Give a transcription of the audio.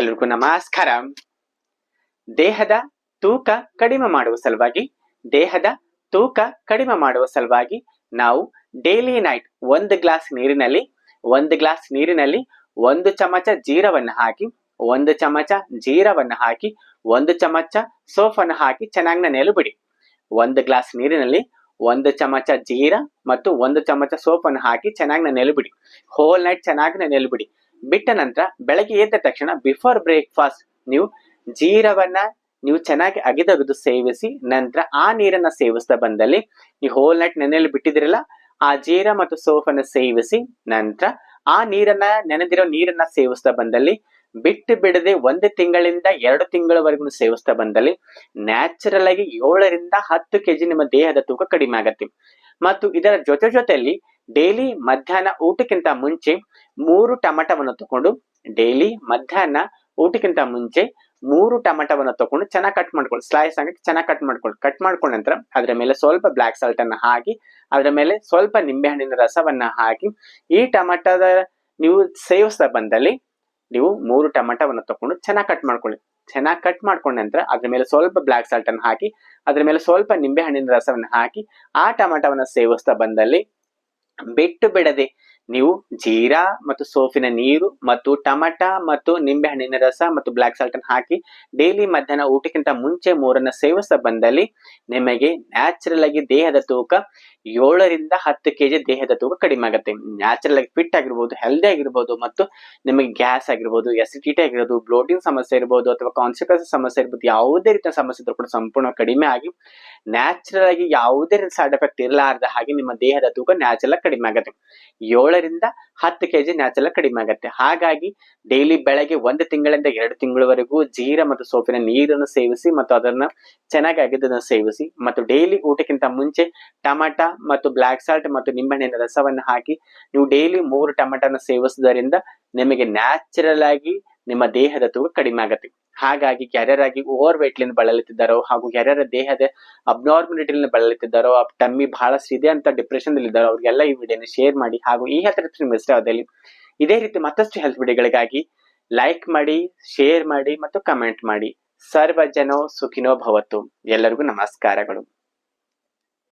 ಎಲ್ರಿಗೂ ನಮಸ್ಕಾರ. ದೇಹದ ತೂಕ ಕಡಿಮೆ ಮಾಡುವ ಸಲುವಾಗಿ, ದೇಹದ ತೂಕ ಕಡಿಮೆ ಮಾಡುವ ಸಲುವಾಗಿ ನಾವು ಡೈಲಿ ನೈಟ್ ಒಂದು ಗ್ಲಾಸ್ ನೀರಿನಲ್ಲಿ, ಒಂದು ಗ್ಲಾಸ್ ನೀರಿನಲ್ಲಿ ಒಂದು ಚಮಚ ಜೀರವನ್ನು ಹಾಕಿ, ಒಂದು ಚಮಚ ಜೀರವನ್ನು ಹಾಕಿ, ಒಂದು ಚಮಚ ಸೋಫನ್ನು ಹಾಕಿ ಚೆನ್ನಾಗಿ ನೆನೆಯಲು ಬಿಡಿ. ಒಂದು ಗ್ಲಾಸ್ ನೀರಿನಲ್ಲಿ ಒಂದು ಚಮಚ ಜೀರ ಮತ್ತು ಒಂದು ಚಮಚ ಸೋಪನ್ನು ಹಾಕಿ ಚೆನ್ನಾಗಿ ನೆನೆಯಲು ಬಿಡಿ. ಹೋಲ್ ನೈಟ್ ಚೆನ್ನಾಗಿ ನೆನೆಯಲು ಬಿಡಿ. ಬಿಟ್ಟ ನಂತರ ಬೆಳಗ್ಗೆ ಎದ್ದ ತಕ್ಷಣ ಬಿಫೋರ್ ಬ್ರೇಕ್ಫಾಸ್ಟ್ ನೀವು ಜೀರವನ್ನ ನೀವು ಚೆನ್ನಾಗಿ ಅಗಿದಗದು ಸೇವಿಸಿ ನಂತರ ಆ ನೀರನ್ನ ಸೇವಿಸ್ತಾ ಬಂದಲ್ಲಿ ಈ ಹೋಲ್ ನೈಟ್ ನೆನೆಯಲ್ಲಿ ಬಿಟ್ಟಿದಿರಲ್ಲ ಆ ಜೀರ ಮತ್ತು ಸೋಫನ್ನ ಸೇವಿಸಿ ನಂತರ ಆ ನೀರನ್ನ, ನೆನೆದಿರೋ ನೀರನ್ನ ಸೇವಿಸ್ತಾ ಬಂದಲ್ಲಿ ಬಿಟ್ಟು ಬಿಡದೆ ಒಂದು ತಿಂಗಳಿಂದ ಎರಡು ತಿಂಗಳವರೆಗೂ ಸೇವಿಸ್ತಾ ಬಂದಲ್ಲಿ ನ್ಯಾಚುರಲ್ ಆಗಿ ಏಳರಿಂದ ಹತ್ತು ಕೆಜಿ ನಿಮ್ಮ ದೇಹದ ತೂಕ ಕಡಿಮೆ ಆಗತ್ತೆ. ಮತ್ತು ಇದರ ಜೊತೆ ಜೊತೆಯಲ್ಲಿ ಡೈಲಿ ಮಧ್ಯಾಹ್ನ ಊಟಕ್ಕಿಂತ ಮುಂಚೆ ಮೂರು ಟಮಟವನ್ನು ತಗೊಂಡು ಡೈಲಿ ಮಧ್ಯಾಹ್ನ ಊಟಕ್ಕಿಂತ ಮುಂಚೆ ಮೂರು ಟಮಟವನ್ನು ತಗೊಂಡು ಚೆನ್ನಾಗಿ ಕಟ್ ಮಾಡ್ಕೊಳ್ಳಿ ಸ್ಲೈಸ್ ಆಗಿ ಚೆನ್ನಾಗಿ ಕಟ್ ಮಾಡ್ಕೊಳ್ಳಿ ಕಟ್ ಮಾಡ್ಕೊಂಡ ನಂತರ ಅದರ ಮೇಲೆ ಸ್ವಲ್ಪ ಬ್ಲಾಕ್ ಸಾಲ್ಟ್ ಅನ್ನು ಹಾಕಿ, ಅದರ ಮೇಲೆ ಸ್ವಲ್ಪ ನಿಂಬೆಹಣ್ಣಿನ ರಸವನ್ನ ಹಾಕಿ, ಈ ಟಮಟದ ನೀವು ಸೇವಿಸ್ತಾ ಬಂದಲ್ಲಿ ನೀವು ಮೂರು ಟಮಟವನ್ನು ತಗೊಂಡು ಚೆನ್ನಾಗಿ ಕಟ್ ಮಾಡ್ಕೊಳ್ಳಿ. ಚೆನ್ನಾಗಿ ಕಟ್ ಮಾಡ್ಕೊಂಡ ನಂತರ ಅದ್ರ ಮೇಲೆ ಸ್ವಲ್ಪ ಬ್ಲಾಕ್ ಸಾಲ್ಟ್ ಅನ್ನು ಹಾಕಿ, ಅದ್ರ ಮೇಲೆ ಸ್ವಲ್ಪ ನಿಂಬೆ ಹಣ್ಣಿನ ರಸವನ್ನು ಹಾಕಿ, ಆ ಟಮಟವನ್ನು ಸೇವಿಸ್ತಾ ಬಂದಲ್ಲಿ ಬಿಟ್ಟು ಬಿಡದೆ ನೀವು ಜೀರಾ ಮತ್ತು ಸೋಫಿನ ನೀರು ಮತ್ತು ಟಮಟ ಮತ್ತು ನಿಂಬೆ ಹಣ್ಣಿನ ರಸ ಮತ್ತು ಬ್ಲಾಕ್ ಸಾಲ್ಟ್ ಅನ್ನು ಹಾಕಿ ಡೈಲಿ ಮಧ್ಯಾಹ್ನ ಊಟಕ್ಕಿಂತ ಮುಂಚೆ ಮೂರನ್ನ ಸೇವಿಸ್ತಾ ಬಂದಲ್ಲಿ ನಿಮಗೆ ನ್ಯಾಚುರಲ್ ಆಗಿ ದೇಹದ ತೂಕ ಏಳರಿಂದ ಹತ್ತು ಕೆಜಿ ದೇಹದ ತೂಕ ಕಡಿಮೆ ಆಗುತ್ತೆ. ನ್ಯಾಚುರಲ್ ಆಗಿ ಫಿಟ್ ಆಗಿರ್ಬೋದು ಹೆಲ್ದಿ ಆಗಿರ್ಬೋದು ಮತ್ತು ನಿಮಗೆ ಗ್ಯಾಸ್ ಆಗಿರ್ಬೋದು ಎಸಿಡಿಟಿ ಆಗಿರ್ಬೋದು ಬ್ಲೋಟಿಂಗ್ ಸಮಸ್ಯೆ ಇರ್ಬೋದು ಅಥವಾ ಕಾನ್ಸಿಕ್ವೆನ್ಸ್ ಸಮಸ್ಯೆ ಇರ್ಬೋದು, ಯಾವುದೇ ರೀತಿಯ ಸಮಸ್ಯೆ ಇದ್ರೂ ಕೂಡ ಸಂಪೂರ್ಣ ಕಡಿಮೆ ಆಗಿ ನ್ಯಾಚುರಲ್ ಆಗಿ ಯಾವುದೇ ಸೈಡ್ ಎಫೆಕ್ಟ್ ಇರಲಾರದ ಹಾಗೆ ನಿಮ್ಮ ದೇಹದ ತೂಕ ನ್ಯಾಚುರಲ್ ಕಡಿಮೆ ಆಗುತ್ತೆ. ಏಳರಿಂದ ಹತ್ತು ಕೆಜಿ ನ್ಯಾಚುರಲ್ ಕಡಿಮೆ ಆಗುತ್ತೆ. ಹಾಗಾಗಿ ಡೈಲಿ ಬೆಳಗ್ಗೆ ಒಂದು ತಿಂಗಳಿಂದ ಎರಡು ತಿಂಗಳವರೆಗೂ ಜೀರ ಮತ್ತು ಸೋಪಿನ ನೀರನ್ನು ಸೇವಿಸಿ ಮತ್ತು ಅದನ್ನ ಚೆನ್ನಾಗಿ ಅಗೆದನ್ನು ಸೇವಿಸಿ ಮತ್ತು ಡೈಲಿ ಊಟಕ್ಕಿಂತ ಮುಂಚೆ ಟಮಾಟ ಮತ್ತು ಬ್ಲಾಕ್ ಸಾಲ್ಟ್ ಮತ್ತು ನಿಂಬೆಹಣ್ಣಿನ ರಸವನ್ನು ಹಾಕಿ ನೀವು ಡೈಲಿ ಮೂರು ಟಮಾಟನ ಸೇವಿಸುವುದರಿಂದ ನಿಮಗೆ ನ್ಯಾಚುರಲ್ ಆಗಿ ನಿಮ್ಮ ದೇಹದ ತೂಕ ಕಡಿಮೆ ಆಗತ್ತೆ. ಹಾಗಾಗಿ ಯಾರ್ಯಾರಾಗಿ ಓವರ್ ವೆಯ್ಟ್ಲಿಂದ ಬಳಲುತ್ತಿದ್ದಾರೋ ಹಾಗೂ ಯಾರ್ಯಾರ ದೇಹದ ಅಬ್ನಾರ್ಮಲಿಟಿಲಿಂದ ಬಳಲುತ್ತಿದ್ದಾರೋ, ಆ ಟಮ್ಮಿ ಬಹಳ ಇದೆ ಅಂತ ಡಿಪ್ರೆಷನ್ ಇದ್ದಾರೋ, ಅವ್ರಿಗೆಲ್ಲ ಈ ವಿಡಿಯೋನ ಶೇರ್ ಮಾಡಿ ಹಾಗೂ ಈ ಹತ್ರ ಇಷ್ಟ ಆದಲ್ಲಿ, ಇದೇ ರೀತಿ ಮತ್ತಷ್ಟು ಹೆಲ್ತ್ ವಿಡಿಯೋಗಳಿಗಾಗಿ ಲೈಕ್ ಮಾಡಿ ಶೇರ್ ಮಾಡಿ ಮತ್ತು ಕಮೆಂಟ್ ಮಾಡಿ. ಸರ್ವಜನೋ ಸುಖಿನೋ ಭವತ್ತು. ಎಲ್ಲರಿಗೂ ನಮಸ್ಕಾರಗಳು.